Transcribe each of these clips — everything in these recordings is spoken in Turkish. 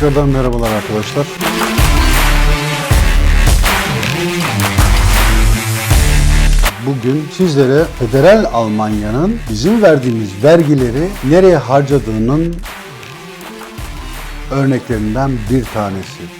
Tekrardan merhabalar arkadaşlar. Bugün sizlere federal Almanya'nın bizim verdiğimiz vergileri nereye harcadığının örneklerinden bir tanesi.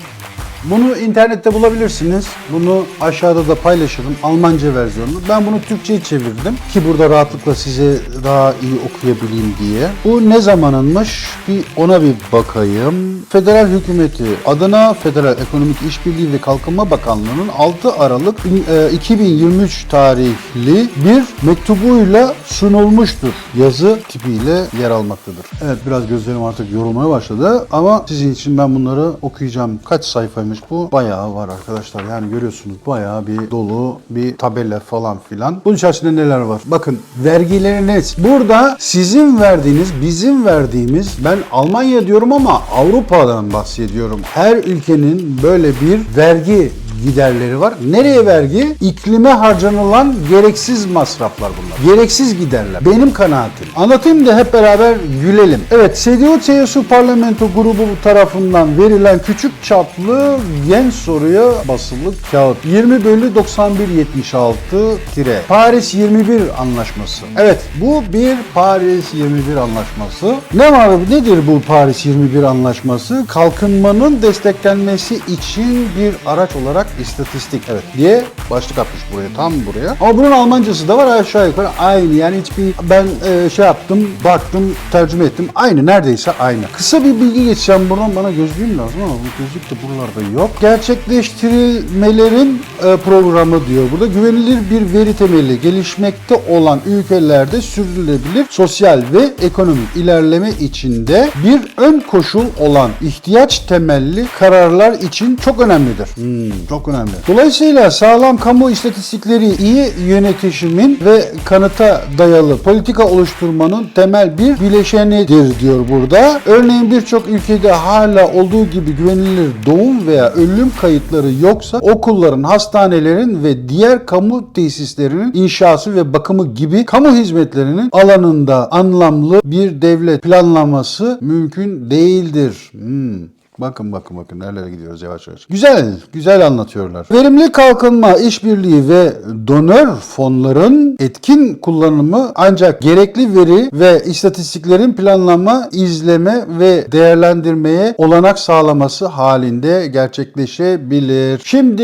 Bunu internette bulabilirsiniz. Bunu aşağıda da paylaşırım. Almanca versiyonunu. Ben bunu Türkçe'ye çevirdim ki burada rahatlıkla size daha iyi okuyabileyim diye. Bu ne zamanınmış? Bir ona bir bakayım. Federal hükümeti adına Federal Ekonomik İşbirliği ve Kalkınma Bakanlığı'nın 6 Aralık bin- e, 2023 tarihli bir mektubuyla sunulmuştur. Yazı tipiyle yer almaktadır. Evet biraz gözlerim artık yorulmaya başladı ama sizin için ben bunları okuyacağım. Kaç sayfaymış bu? Bayağı var arkadaşlar. Yani görüyorsunuz bayağı bir dolu bir tabela falan filan. Bunun içerisinde neler var? Bakın vergileriniz. Burada sizin verdiğiniz, bizim verdiğimiz ben Almanya diyorum ama Avrupa'dan bahsediyorum. Her ülkenin böyle bir vergi giderleri var. Nereye vergi? İklime harcanılan gereksiz masraflar bunlar. Gereksiz giderler. Benim kanaatim. Anlatayım da hep beraber gülelim. Evet, CDU-CSU parlamento grubu tarafından verilen küçük çaplı gen soruya basılı kağıt. 20 bölü 9176 tire. Paris 21 anlaşması. Evet, bu bir Paris 21 anlaşması. Ne var? Nedir bu Paris 21 anlaşması? Kalkınmanın desteklenmesi için bir araç olarak istatistik evet diye başlık atmış buraya tam buraya. Ama bunun Almancası da var aşağı yukarı aynı yani hiçbir ben e, şey yaptım baktım tercüme ettim aynı neredeyse aynı. Kısa bir bilgi geçeceğim buradan bana gözlüğüm lazım ama bu gözlük de buralarda yok. Gerçekleştirilmelerin e, programı diyor burada güvenilir bir veri temeli gelişmekte olan ülkelerde sürdürülebilir sosyal ve ekonomik ilerleme içinde bir ön koşul olan ihtiyaç temelli kararlar için çok önemlidir. Hmm, çok önemli. Dolayısıyla sağlam kamu istatistikleri iyi yönetişimin ve kanıta dayalı politika oluşturmanın temel bir bileşenidir diyor burada. Örneğin birçok ülkede hala olduğu gibi güvenilir doğum veya ölüm kayıtları yoksa okulların, hastanelerin ve diğer kamu tesislerinin inşası ve bakımı gibi kamu hizmetlerinin alanında anlamlı bir devlet planlaması mümkün değildir. Hmm. Bakın bakın bakın nerelere gidiyoruz yavaş yavaş. Güzel, güzel anlatıyorlar. Verimli kalkınma, işbirliği ve donör fonların etkin kullanımı ancak gerekli veri ve istatistiklerin planlama, izleme ve değerlendirmeye olanak sağlaması halinde gerçekleşebilir. Şimdi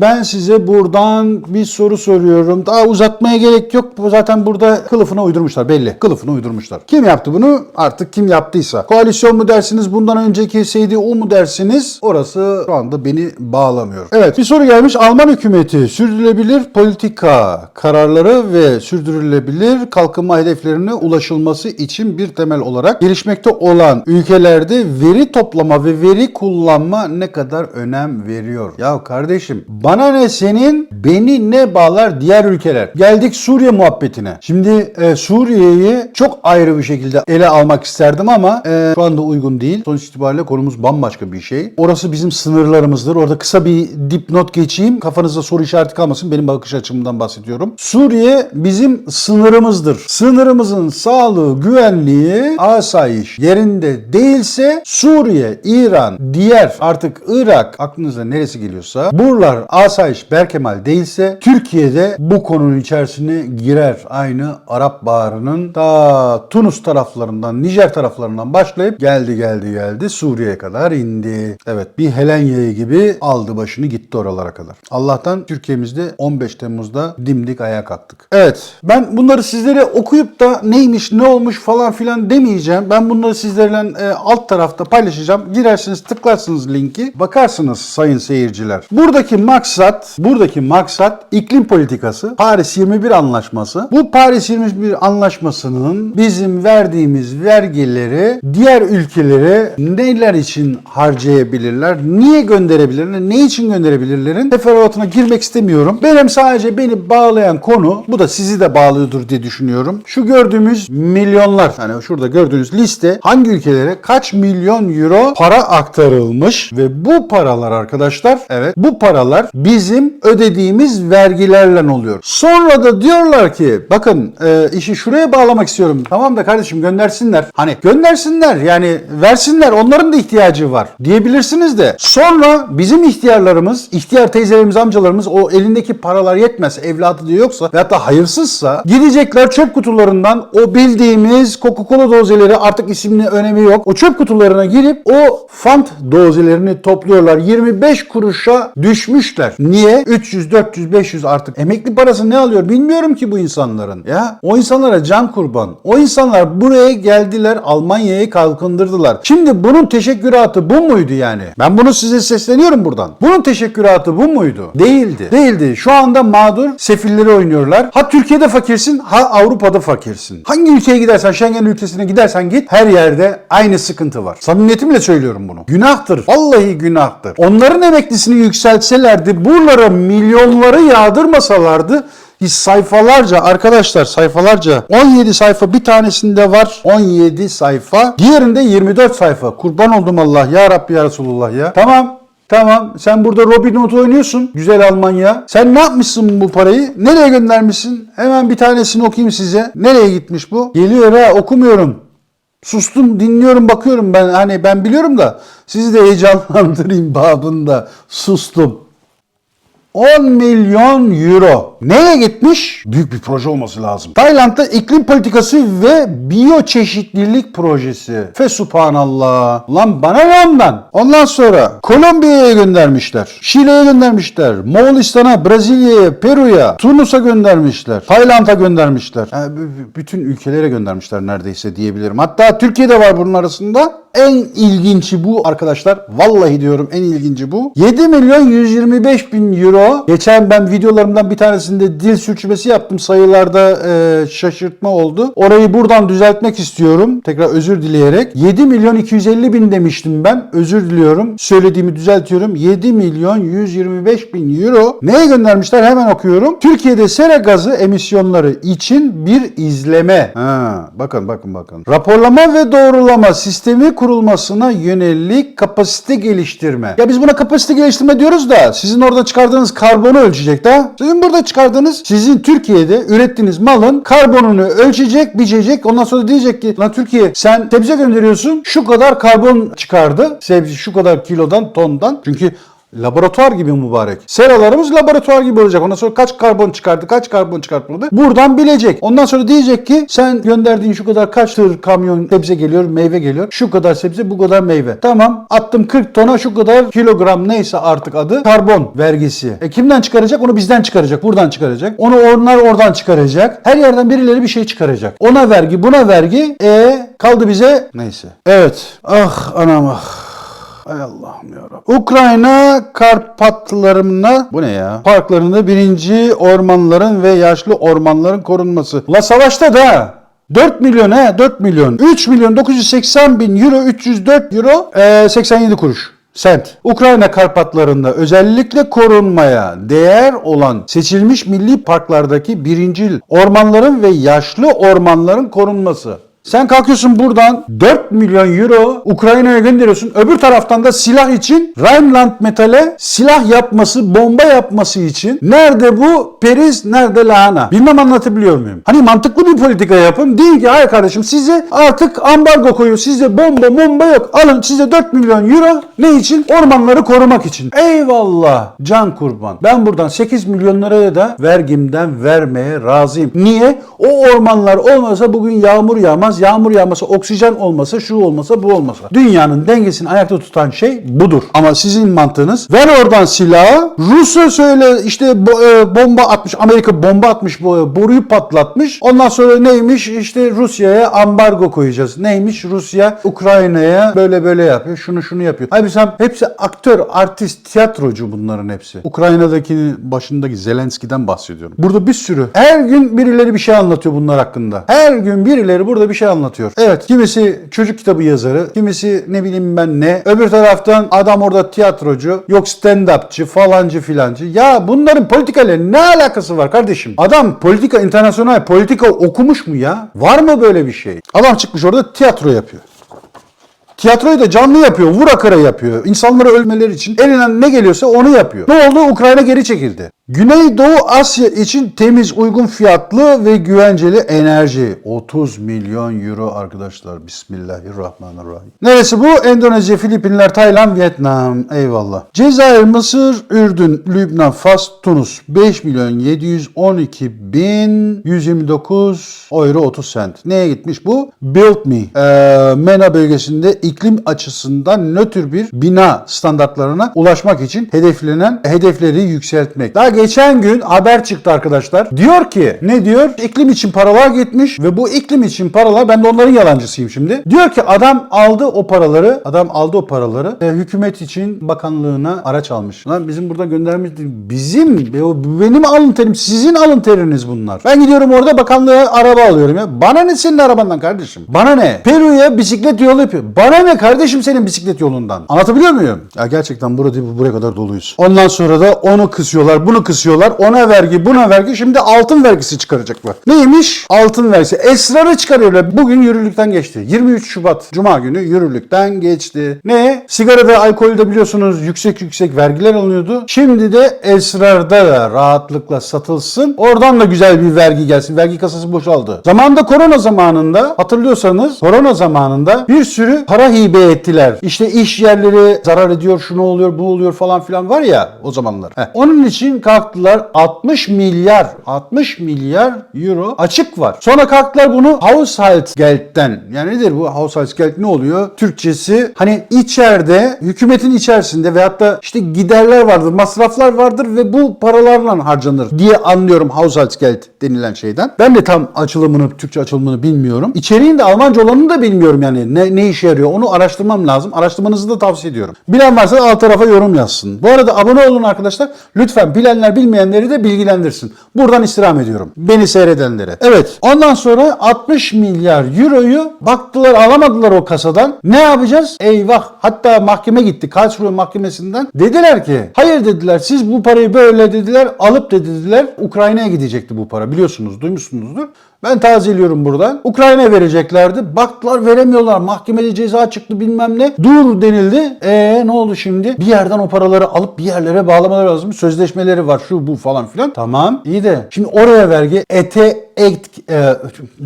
ben size buradan bir soru soruyorum. Daha uzatmaya gerek yok. Zaten burada kılıfına uydurmuşlar belli. Kılıfına uydurmuşlar. Kim yaptı bunu? Artık kim yaptıysa. Koalisyon mu dersiniz? Bundan önceki CDU mu dersiniz? Orası şu anda beni bağlamıyor. Evet bir soru gelmiş. Alman hükümeti sürdürülebilir politika kararları ve sürdürülebilir kalkınma hedeflerine ulaşılması için bir temel olarak gelişmekte olan ülkelerde veri toplama ve veri kullanma ne kadar önem veriyor? Ya kardeşim bana ne senin beni ne bağlar diğer ülkeler? Geldik Suriye muhabbetine. Şimdi e, Suriye'yi çok ayrı bir şekilde ele almak isterdim ama e, şu anda uygun değil. Sonuç itibariyle konumuz bambaşka bir şey. Orası bizim sınırlarımızdır. Orada kısa bir dipnot geçeyim. Kafanızda soru işareti kalmasın. Benim bakış açımdan bahsediyorum. Suriye bizim sınırımızdır. Sınırımızın sağlığı, güvenliği, asayiş yerinde değilse Suriye, İran, diğer artık Irak aklınıza neresi geliyorsa buralar asayiş berkemal değilse Türkiye'de bu konunun içerisine girer. Aynı Arap Baharı'nın ta Tunus taraflarından, Nijer taraflarından başlayıp geldi geldi geldi Suriye'ye kadar indi. Evet bir Helenya'yı gibi aldı başını gitti oralara kadar. Allah'tan Türkiye'mizde 15 Temmuz'da dimdik ayağa kalktık. Evet ben bunları sizlere okuyup da neymiş ne olmuş falan filan demeyeceğim. Ben bunları sizlerle e, alt tarafta paylaşacağım. Girersiniz tıklarsınız linki bakarsınız sayın seyirciler. Buradaki maksat buradaki maksat iklim politikası Paris 21 anlaşması. Bu Paris 21 anlaşmasının bizim verdiğimiz vergileri diğer ülkelere neler için harcayabilirler? Niye gönderebilirler? Ne için gönderebilirlerin? Teferruatına girmek istemiyorum. Benim sadece beni bağlayan konu bu da sizi de bağlıyordur diye düşünüyorum. Şu gördüğümüz milyonlar yani şurada gördüğünüz liste hangi ülkelere kaç milyon euro para aktarılmış ve bu paralar arkadaşlar evet bu paralar bizim ödediğimiz vergilerle oluyor. Sonra da diyorlar ki bakın e, işi şuraya bağlamak istiyorum. Tamam da kardeşim göndersinler. Hani göndersinler yani versinler onların da ihtiyacı ihtiyacı var diyebilirsiniz de sonra bizim ihtiyarlarımız, ihtiyar teyzelerimiz, amcalarımız o elindeki paralar yetmez evladı da yoksa veyahut da hayırsızsa gidecekler çöp kutularından o bildiğimiz Coca-Cola dozeleri artık isimli önemi yok. O çöp kutularına girip o fant dozelerini topluyorlar. 25 kuruşa düşmüşler. Niye? 300, 400, 500 artık emekli parası ne alıyor bilmiyorum ki bu insanların. Ya o insanlara can kurban. O insanlar buraya geldiler Almanya'yı kalkındırdılar. Şimdi bunun teşekküratı bu muydu yani? Ben bunu size sesleniyorum buradan. Bunun teşekküratı bu muydu? Değildi. Değildi. Şu anda mağdur sefilleri oynuyorlar. Ha Türkiye'de fakirsin ha Avrupa'da fakirsin. Hangi ülkeye gidersen Schengen ülkesine gidersen git her yerde aynı sıkıntı var. Samimiyetimle söylüyorum bunu. Günahtır. Vallahi günahtır. Onların emeklisini yükseltselerdi buralara milyonları yağdırmasalardı biz sayfalarca arkadaşlar sayfalarca 17 sayfa bir tanesinde var 17 sayfa diğerinde 24 sayfa kurban oldum Allah ya Rabbi ya Resulullah ya tamam Tamam sen burada Robin Hood oynuyorsun güzel Almanya. Sen ne yapmışsın bu parayı? Nereye göndermişsin? Hemen bir tanesini okuyayım size. Nereye gitmiş bu? Geliyor ha okumuyorum. Sustum dinliyorum bakıyorum ben hani ben biliyorum da sizi de heyecanlandırayım babında sustum. 10 milyon euro. Neye gitmiş? Büyük bir proje olması lazım. Tayland'da iklim politikası ve biyoçeşitlilik projesi. Fe subhanallah. Lan bana ne ondan? Ondan sonra Kolombiya'ya göndermişler. Şile'ye göndermişler. Moğolistan'a, Brezilya'ya, Peru'ya, Tunus'a göndermişler. Tayland'a göndermişler. Yani bütün ülkelere göndermişler neredeyse diyebilirim. Hatta Türkiye'de var bunun arasında. En ilginci bu arkadaşlar. Vallahi diyorum en ilginci bu. 7 milyon 125 bin euro. Geçen ben videolarımdan bir tanesinde dil sürçmesi yaptım. Sayılarda e, şaşırtma oldu. Orayı buradan düzeltmek istiyorum. Tekrar özür dileyerek. 7 milyon 250 bin demiştim ben. Özür diliyorum. Söylediğimi düzeltiyorum. 7 milyon 125 bin euro. Neye göndermişler? Hemen okuyorum. Türkiye'de sera gazı emisyonları için bir izleme. Ha, bakın bakın bakın. Raporlama ve doğrulama sistemi kurulmasına yönelik kapasite geliştirme. Ya biz buna kapasite geliştirme diyoruz da sizin orada çıkardığınız karbonu ölçecek de. Sizin burada çıkardığınız sizin Türkiye'de ürettiğiniz malın karbonunu ölçecek, biçecek. Ondan sonra diyecek ki lan Türkiye sen sebze gönderiyorsun şu kadar karbon çıkardı. Sebze şu kadar kilodan, tondan. Çünkü Laboratuvar gibi mübarek. Seralarımız laboratuvar gibi olacak. Ondan sonra kaç karbon çıkardı, kaç karbon çıkartmadı. Buradan bilecek. Ondan sonra diyecek ki sen gönderdiğin şu kadar kaç tır kamyon sebze geliyor, meyve geliyor. Şu kadar sebze, bu kadar meyve. Tamam attım 40 tona şu kadar kilogram neyse artık adı karbon vergisi. E kimden çıkaracak? Onu bizden çıkaracak. Buradan çıkaracak. Onu onlar oradan çıkaracak. Her yerden birileri bir şey çıkaracak. Ona vergi, buna vergi. E kaldı bize neyse. Evet. Ah anam ah. Ay Allah'ım yarabbim. Ukrayna Karpatlarına bu ne ya? Parklarında birinci ormanların ve yaşlı ormanların korunması. La savaşta da 4 milyon he 4 milyon. 3 milyon 980 bin euro 304 euro eee, 87 kuruş. Sent. Ukrayna Karpatlarında özellikle korunmaya değer olan seçilmiş milli parklardaki birincil ormanların ve yaşlı ormanların korunması. Sen kalkıyorsun buradan 4 milyon euro Ukrayna'ya gönderiyorsun. Öbür taraftan da silah için Rheinland Metal'e silah yapması, bomba yapması için nerede bu periz, nerede lahana? Bilmem anlatabiliyor muyum? Hani mantıklı bir politika yapın. Deyin ki hayır kardeşim size artık ambargo koyuyor. Sizde bomba bomba yok. Alın size 4 milyon euro ne için? Ormanları korumak için. Eyvallah can kurban. Ben buradan 8 milyon liraya da vergimden vermeye razıyım. Niye? O ormanlar olmasa bugün yağmur yağmaz. Yağmur yağmasa oksijen olmasa şu olmasa bu olmasa. Dünyanın dengesini ayakta tutan şey budur. Ama sizin mantığınız ver oradan silahı. Rusya söyle işte e, bomba atmış. Amerika bomba atmış. bu- Boruyu patlatmış. Ondan sonra neymiş? İşte Rusya'ya ambargo koyacağız. Neymiş? Rusya Ukrayna'ya böyle böyle yapıyor. Şunu şunu yapıyor. Abi sen hepsi aktör, artist, tiyatrocu bunların hepsi. Ukrayna'daki başındaki Zelenski'den bahsediyorum. Burada bir sürü. Her gün birileri bir şey anlatıyor bunlar hakkında. Her gün birileri burada bir şey anlatıyor. Evet kimisi çocuk kitabı yazarı, kimisi ne bileyim ben ne. Öbür taraftan adam orada tiyatrocu, yok stand-upçı falancı filancı. Ya bunların politikayla ne alakası var kardeşim? Adam politika, internasyonel politika okumuş mu ya? Var mı böyle bir şey? Adam çıkmış orada tiyatro yapıyor. Tiyatroyu da canlı yapıyor, vur akara yapıyor. İnsanları ölmeleri için elinden ne geliyorsa onu yapıyor. Ne oldu? Ukrayna geri çekildi. Güneydoğu Asya için temiz, uygun fiyatlı ve güvenceli enerji. 30 milyon euro arkadaşlar. Bismillahirrahmanirrahim. Neresi bu? Endonezya, Filipinler, Tayland, Vietnam. Eyvallah. Cezayir, Mısır, Ürdün, Lübnan, Fas, Tunus. 5 milyon 712 bin 129 euro 30 sent. Neye gitmiş bu? Build Me. Ee, MENA bölgesinde iklim açısından nötr bir bina standartlarına ulaşmak için hedeflenen hedefleri yükseltmek. Daha geçen gün haber çıktı arkadaşlar. Diyor ki ne diyor? İklim için paralar gitmiş ve bu iklim için paralar ben de onların yalancısıyım şimdi. Diyor ki adam aldı o paraları adam aldı o paraları e, hükümet için bakanlığına araç almış. Lan bizim burada göndermiş. Bizim benim alın terim sizin alın teriniz bunlar. Ben gidiyorum orada bakanlığa araba alıyorum ya. Bana ne senin arabandan kardeşim? Bana ne? Peru'ya bisiklet yolu yapıyor. Bana ne kardeşim senin bisiklet yolundan? Anlatabiliyor muyum? Ya gerçekten burada buraya kadar doluyuz. Ondan sonra da onu kısıyorlar, bunu kısıyorlar. Ona vergi, buna vergi. Şimdi altın vergisi çıkaracaklar. Neymiş? Altın vergisi. Esrarı çıkarıyorlar. Bugün yürürlükten geçti. 23 Şubat Cuma günü yürürlükten geçti. Ne? Sigara ve alkolde biliyorsunuz yüksek yüksek vergiler alınıyordu. Şimdi de esrarda da rahatlıkla satılsın. Oradan da güzel bir vergi gelsin. Vergi kasası boşaldı. Zamanında korona zamanında hatırlıyorsanız korona zamanında bir sürü para hibe ettiler. İşte iş yerleri zarar ediyor, şunu oluyor, bu oluyor falan filan var ya o zamanlar. Heh. Onun için kalktılar 60 milyar 60 milyar euro açık var. Sonra kalktılar bunu Haushaltsgeld'den yani nedir bu Haushaltsgeld ne oluyor? Türkçesi hani içeride hükümetin içerisinde veyahut da işte giderler vardır, masraflar vardır ve bu paralarla harcanır diye anlıyorum Haushaltsgeld denilen şeyden. Ben de tam açılımını, Türkçe açılımını bilmiyorum. İçeriğin de Almanca olanını da bilmiyorum yani ne, ne işe yarıyor onu araştırmam lazım. Araştırmanızı da tavsiye ediyorum. Bilen varsa alt tarafa yorum yazsın. Bu arada abone olun arkadaşlar. Lütfen bilenler bilmeyenleri de bilgilendirsin. Buradan istirham ediyorum. Beni seyredenlere. Evet. Ondan sonra 60 milyar euroyu baktılar alamadılar o kasadan. Ne yapacağız? Eyvah. Hatta mahkeme gitti. Karlsruhe mahkemesinden. Dediler ki hayır dediler siz bu parayı böyle dediler alıp dediler Ukrayna'ya gidecekti bu para biliyorsunuz duymuşsunuzdur. Ben tazeliyorum buradan. Ukrayna vereceklerdi. Baktılar veremiyorlar. Mahkemede ceza çıktı bilmem ne. Dur denildi. E ne oldu şimdi? Bir yerden o paraları alıp bir yerlere bağlamaları lazım. Sözleşmeleri var şu bu falan filan. Tamam iyi de şimdi oraya vergi ete ek e,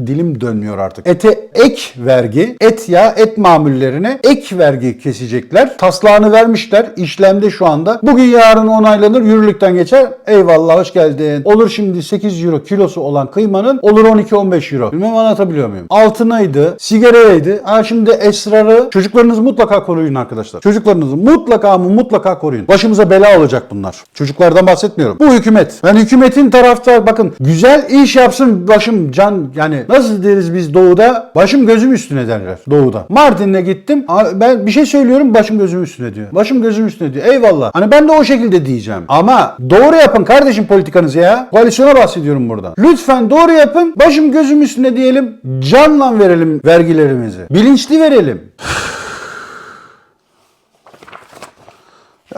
dilim dönmüyor artık. Ete ek vergi, et ya et mamullerine ek vergi kesecekler. Taslağını vermişler. İşlemde şu anda. Bugün yarın onaylanır, yürürlükten geçer. Eyvallah hoş geldin. Olur şimdi 8 euro kilosu olan kıymanın olur 12-15 euro. Bilmem anlatabiliyor muyum? Altınaydı, sigaraydı. Ha şimdi esrarı çocuklarınızı mutlaka koruyun arkadaşlar. Çocuklarınızı mutlaka ama mutlaka koruyun. Başımıza bela olacak bunlar. Çocuklardan bahsetmiyorum. Bu hükümet. Ben hükümetin taraftar bakın güzel iş yapsın başım can yani nasıl deriz biz doğuda başım gözüm üstüne derler doğuda. Mardin'e gittim ben bir şey söylüyorum başım gözüm üstüne diyor. Başım gözüm üstüne diyor. Eyvallah. Hani ben de o şekilde diyeceğim. Ama doğru yapın kardeşim politikanızı ya. Koalisyona bahsediyorum burada. Lütfen doğru yapın. Başım gözüm üstüne diyelim. Canla verelim vergilerimizi. Bilinçli verelim.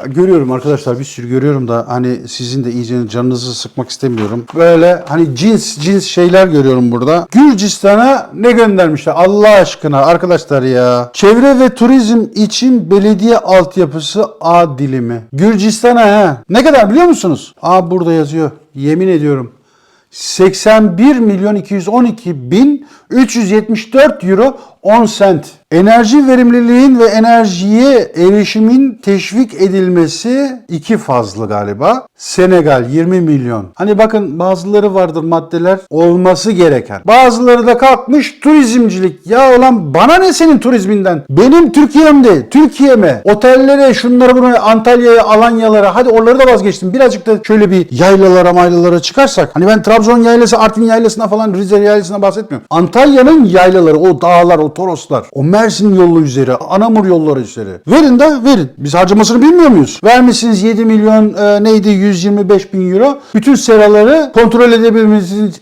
Görüyorum arkadaşlar bir sürü görüyorum da hani sizin de iyice canınızı sıkmak istemiyorum. Böyle hani cins cins şeyler görüyorum burada. Gürcistan'a ne göndermişler Allah aşkına arkadaşlar ya. Çevre ve turizm için belediye altyapısı A dilimi. Gürcistan'a ha. Ne kadar biliyor musunuz? A burada yazıyor. Yemin ediyorum. 81 milyon 212 bin 374 euro 10 sent. Enerji verimliliğin ve enerjiye erişimin teşvik edilmesi iki fazlı galiba. Senegal 20 milyon. Hani bakın bazıları vardır maddeler olması gereken. Bazıları da kalkmış turizmcilik. Ya olan bana ne senin turizminden? Benim Türkiye'mde, Türkiye'me, otellere, şunları bunu Antalya'ya, Alanya'lara hadi oraları da vazgeçtim. Birazcık da şöyle bir yaylalara maylalara çıkarsak. Hani ben Trabzon yaylası, Artvin yaylasına falan Rize yaylasına bahsetmiyorum. Antalya'nın yaylaları, o dağlar, o toroslar, o Mersin yolu üzeri, Anamur yolları üzeri. Verin de verin. Biz harcamasını bilmiyor muyuz? Vermişsiniz 7 milyon e, neydi 125 bin euro. Bütün seraları kontrol edebilmeniz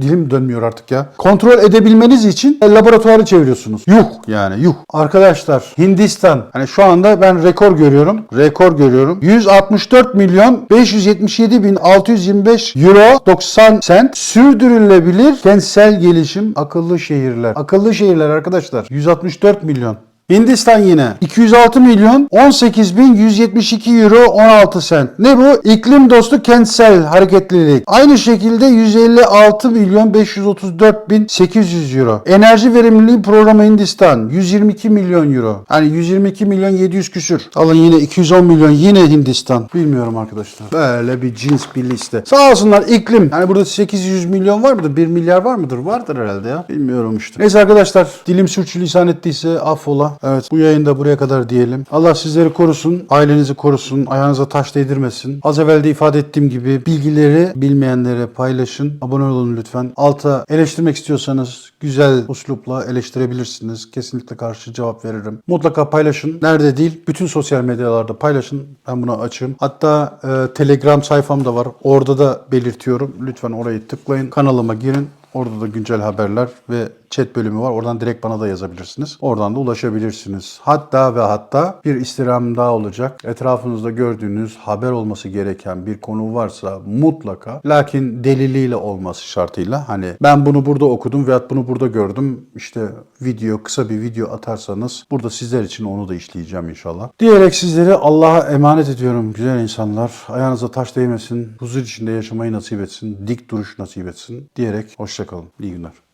dilim dönmüyor artık ya. Kontrol edebilmeniz için e, laboratuvarı çeviriyorsunuz. Yuh yani yuh. Arkadaşlar Hindistan hani şu anda ben rekor görüyorum. Rekor görüyorum. 164 milyon 577 bin 625 euro 90 sent sürdürülebilir kentsel gelişim akıllı şehirler. Akıllı şehirler arkadaşlar 164 milyon. Hindistan yine 206 milyon 18 bin 172 euro 16 sent. Ne bu? İklim dostu kentsel hareketlilik. Aynı şekilde 156 milyon 534 bin 800 euro. Enerji verimliliği programı Hindistan 122 milyon euro. Yani 122 milyon 700 küsür. Alın yine 210 milyon yine Hindistan. Bilmiyorum arkadaşlar. Böyle bir cins bir liste. Sağ olsunlar iklim. Yani burada 800 milyon var mıdır? 1 milyar var mıdır? Vardır herhalde ya. Bilmiyorum işte. Neyse arkadaşlar dilim sürçülisan ettiyse affola. Evet bu yayında buraya kadar diyelim. Allah sizleri korusun. Ailenizi korusun. Ayağınıza taş değdirmesin. Az evvel de ifade ettiğim gibi bilgileri bilmeyenlere paylaşın. Abone olun lütfen. Alta eleştirmek istiyorsanız güzel uslupla eleştirebilirsiniz. Kesinlikle karşı cevap veririm. Mutlaka paylaşın. Nerede değil bütün sosyal medyalarda paylaşın. Ben buna açığım. Hatta e, Telegram sayfam da var. Orada da belirtiyorum. Lütfen orayı tıklayın. Kanalıma girin. Orada da güncel haberler ve chat bölümü var. Oradan direkt bana da yazabilirsiniz. Oradan da ulaşabilirsiniz. Hatta ve hatta bir istirham daha olacak. Etrafınızda gördüğünüz haber olması gereken bir konu varsa mutlaka lakin deliliyle olması şartıyla hani ben bunu burada okudum veyahut bunu burada gördüm. İşte video kısa bir video atarsanız burada sizler için onu da işleyeceğim inşallah. Diyerek sizleri Allah'a emanet ediyorum güzel insanlar. Ayağınıza taş değmesin. Huzur içinde yaşamayı nasip etsin. Dik duruş nasip etsin. Diyerek hoşçakalın. İyi günler.